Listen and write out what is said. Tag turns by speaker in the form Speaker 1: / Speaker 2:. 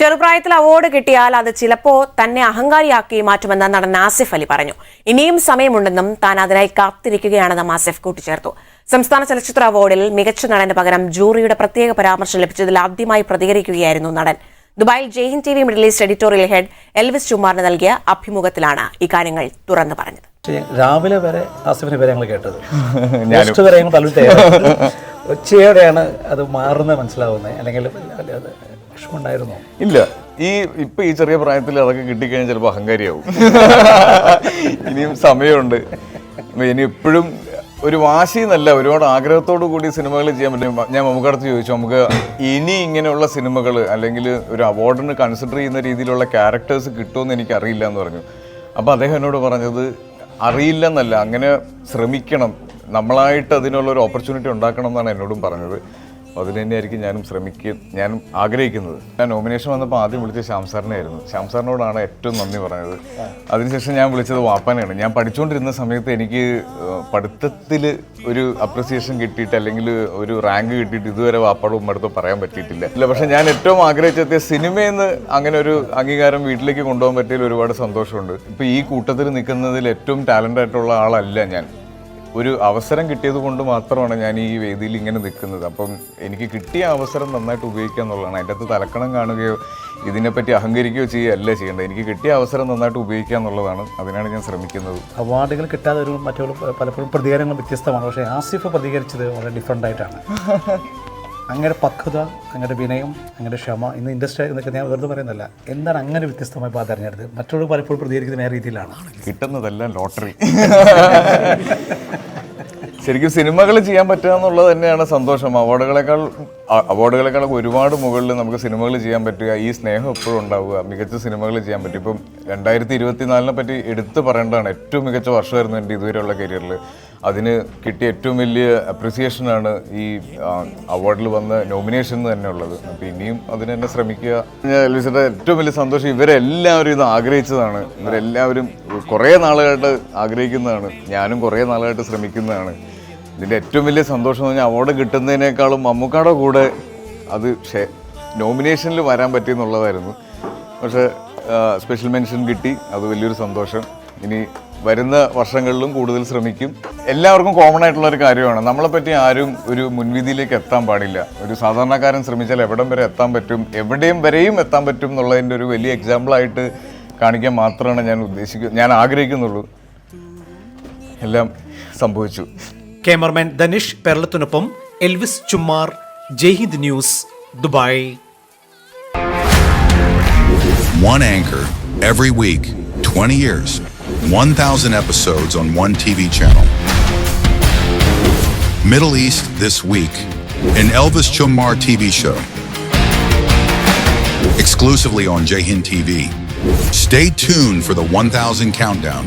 Speaker 1: ചെറുപ്രായത്തിൽ അവാർഡ് കിട്ടിയാൽ അത് ചിലപ്പോ തന്നെ അഹങ്കാരിയാക്കി മാറ്റുമെന്ന് നടൻ ആസിഫ് അലി പറഞ്ഞു. ഇനിയും സമയമുണ്ടെന്നും താൻ അതിനായി കാത്തിരിക്കുകയാണെന്നും ആസിഫ് കൂട്ടിച്ചേർത്തു. സംസ്ഥാന ചലച്ചിത്ര അവാർഡിൽ മികച്ച നടന് പകരം ജൂറിയുടെ പ്രത്യേക പരാമർശം ലഭിച്ചതിൽ ആദ്യമായി പ്രതികരിക്കുകയായിരുന്നു നടൻ. ദുബായിൽ Jain T V middle east editorial head Elvis ചുമാറിന് നൽകിയ അഭിമുഖത്തിലാണ് ഇക്കാര്യങ്ങൾ തുറന്നു പറഞ്ഞത്.
Speaker 2: രാവിലെ വരെ ആസിഫിനെ വരെ ഞങ്ങൾ കേട്ടത്. വരെ ഞങ്ങൾ ഉച്ചയോടെയാണ് അത് മാറുന്നത് മനസ്സിലാവുന്നത്. അല്ലെങ്കിൽ അത് വിഷമമുണ്ടായിരുന്നോ?
Speaker 3: ഇല്ല. ഈ ഇപ്പൊ ഈ ചെറിയ പ്രായത്തിൽ അതൊക്കെ കിട്ടിക്കഴിഞ്ഞാൽ ചിലപ്പോൾ അഹങ്കാരിയാവും. ഇനിയും സമയമുണ്ട്. ഇനി എപ്പോഴും ഒരു വാശി എന്നല്ല ഒരുപാട് ആഗ്രഹത്തോടു കൂടി സിനിമകൾ ചെയ്യാൻ പറ്റും. ഞാൻ മമ്മൂക്കടുത്ത് ചോദിച്ചു നമുക്ക് ഇനി ഇങ്ങനെയുള്ള സിനിമകൾ അല്ലെങ്കിൽ ഒരു അവാർഡിന് കൺസിഡർ ചെയ്യുന്ന രീതിയിലുള്ള ക്യാരക്ടേഴ്സ് കിട്ടുമെന്ന് എനിക്ക് അറിയില്ല എന്ന് പറഞ്ഞു. അപ്പോൾ അദ്ദേഹം എന്നോട് പറഞ്ഞത് അറിയില്ല എന്നല്ല അങ്ങനെ ശ്രമിക്കണം. നമ്മളായിട്ട് അതിനുള്ള ഒരു ഓപ്പർച്യൂണിറ്റി ഉണ്ടാക്കണം എന്നാണ് എന്നോടും പറഞ്ഞത്. അപ്പോൾ അതിന് തന്നെയായിരിക്കും ഞാനും ശ്രമിക്കും ഞാനും ആഗ്രഹിക്കുന്നത്. ഞാൻ നോമിനേഷൻ വന്നപ്പോൾ ആദ്യം വിളിച്ച ശ്യാം സാറിനായിരുന്നു ശ്യാം സാറിനോടാണ് ഏറ്റവും നന്ദി പറഞ്ഞത്. അതിനുശേഷം ഞാൻ വിളിച്ചത് വാപ്പാനെയാണ്. ഞാൻ പഠിച്ചുകൊണ്ടിരുന്ന സമയത്ത് എനിക്ക് പഠിത്തത്തിൽ ഒരു അപ്രിസിയേഷൻ കിട്ടിയിട്ട് അല്ലെങ്കിൽ ഒരു റാങ്ക് കിട്ടിയിട്ട് ഇതുവരെ വാപ്പാടും ഉമ്മടുത്തോ പറയാൻ പറ്റിയിട്ടില്ല. ഇല്ല പക്ഷേ ഞാൻ ഏറ്റവും ആഗ്രഹിച്ചെത്തിയ സിനിമയെന്ന് അങ്ങനെ ഒരു അംഗീകാരം വീട്ടിലേക്ക് കൊണ്ടുപോകാൻ പറ്റിയതിൽ ഒരുപാട് സന്തോഷമുണ്ട്. ഇപ്പോൾ ഈ കൂട്ടത്തിൽ നിൽക്കുന്നതിൽ ഏറ്റവും ടാലന്റ് ആയിട്ടുള്ള ആളല്ല ഞാൻ. ഒരു അവസരം കിട്ടിയത് കൊണ്ട് മാത്രമാണ് ഞാൻ ഈ വേദിയിൽ ഇങ്ങനെ നിൽക്കുന്നത്. അപ്പം എനിക്ക് കിട്ടിയ അവസരം നന്നായിട്ട് ഉപയോഗിക്കുക എന്നുള്ളതാണ്. അതിന്റെ അകത്ത് തലക്കണം കാണുകയോ ഇതിനെപ്പറ്റി അഹങ്കരിക്കുകയോ ചെയ്യുകയല്ല ചെയ്യേണ്ടത്. എനിക്ക് കിട്ടിയ അവസരം നന്നായിട്ട് ഉപയോഗിക്കുക എന്നുള്ളതാണ്. അതിനാണ് ഞാൻ ശ്രമിക്കുന്നത്.
Speaker 2: അവാർഡുകൾ കിട്ടാതെ ഒരു മറ്റുള്ള പലപ്പോഴും പ്രതികരണങ്ങൾ വ്യത്യസ്തമാണ്. പക്ഷേ ആസിഫ് പ്രതികരിച്ചത് വളരെ ഡിഫറെന്റ് ആയിട്ടാണ്. അങ്ങനെ പക്വത അങ്ങനെ വിനയം അങ്ങനെ ക്ഷമ ഇന്ന് ഇൻഡസ്ട്രി എന്നൊക്കെ ഞാൻ വെറുതെ പറയുന്നില്ല എന്താണ് അങ്ങനെ വ്യത്യസ്തമായി ഇപ്പോൾ തെരഞ്ഞെടുത്ത് മറ്റുള്ളവർ പലപ്പോഴും പ്രതികരിക്കുന്ന വേറെ രീതിയിലാണ്.
Speaker 3: കിട്ടുന്നതെല്ലാം ലോട്ടറി. ശരിക്കും സിനിമകൾ ചെയ്യാൻ പറ്റുക എന്നുള്ളത് തന്നെയാണ് സന്തോഷം. അവാർഡുകളെക്കാൾ അവാർഡുകളെക്കാൾ ഒരുപാട് മുകളിൽ നമുക്ക് സിനിമകൾ ചെയ്യാൻ പറ്റുക. ഈ സ്നേഹം എപ്പോഴും ഉണ്ടാവുക. മികച്ച സിനിമകൾ ചെയ്യാൻ പറ്റും. ഇപ്പം രണ്ടായിരത്തി ഇരുപത്തിനാലിനെ പറ്റി എടുത്തു പറയേണ്ടതാണ്. ഏറ്റവും മികച്ച വർഷമായിരുന്നു എന്റെ ഇതുവരെയുള്ള കരിയറിൽ. അതിന് കിട്ടിയ ഏറ്റവും വലിയ അപ്രിസിയേഷനാണ് ഈ അവാർഡിൽ വന്ന നോമിനേഷൻ തന്നെ ഉള്ളത്. അപ്പോൾ ഇനിയും അതിന് തന്നെ ശ്രമിക്കുക. എൽവിസിന്റെ ഏറ്റവും വലിയ സന്തോഷം ഇവരെല്ലാവരും ഇത് ആഗ്രഹിച്ചതാണ്. ഇവരെല്ലാവരും കുറേ നാളുകളായിട്ട് ആഗ്രഹിക്കുന്നതാണ്. ഞാനും കുറേ നാളുകളായിട്ട് ശ്രമിക്കുന്നതാണ്. ഇതിന്റെ ഏറ്റവും വലിയ സന്തോഷം എന്ന് പറഞ്ഞാൽ അവാർഡ് കിട്ടുന്നതിനേക്കാളും മമ്മൂക്കാടെ കൂടെ അത് നോമിനേഷനിൽ വരാൻ പറ്റിയെന്നുള്ളതായിരുന്നു പക്ഷേ സ്പെഷ്യൽ മെൻഷൻ കിട്ടി. അത് വലിയൊരു സന്തോഷം. ഇനി വരുന്ന വർഷങ്ങളിലും കൂടുതൽ ശ്രമിക്കും. എല്ലാവർക്കും കോമൺ ആയിട്ടുള്ള ഒരു കാര്യമാണ്. നമ്മളെപ്പറ്റി ആരും ഒരു മുൻവിധിയിലേക്ക് എത്താൻ പാടില്ല. ഒരു സാധാരണക്കാരൻ ശ്രമിച്ചാൽ എവിടം വരെ എത്താൻ പറ്റും എവിടെയും വരെയും എത്താൻ പറ്റും എന്നുള്ളതിന്റെ ഒരു വലിയ എക്സാമ്പിളായിട്ട് കാണിക്കാൻ മാത്രമാണ് ഞാൻ ഉദ്ദേശിക്കുന്നത് ഞാൻ ആഗ്രഹിക്കുന്നുള്ളൂ. എല്ലാം സംഭവിച്ചു.
Speaker 4: Cameraman ധനിഷ് പെർളത്തിനൊപ്പം Elvis Chummar Jaihind news Dubai
Speaker 5: One anchor every week, 20 years, 1,000 episodes on one TV channel. Middle East This Week, an Elvis Chumar TV show. Exclusively on Jahin TV. Stay tuned for the 1,000 countdown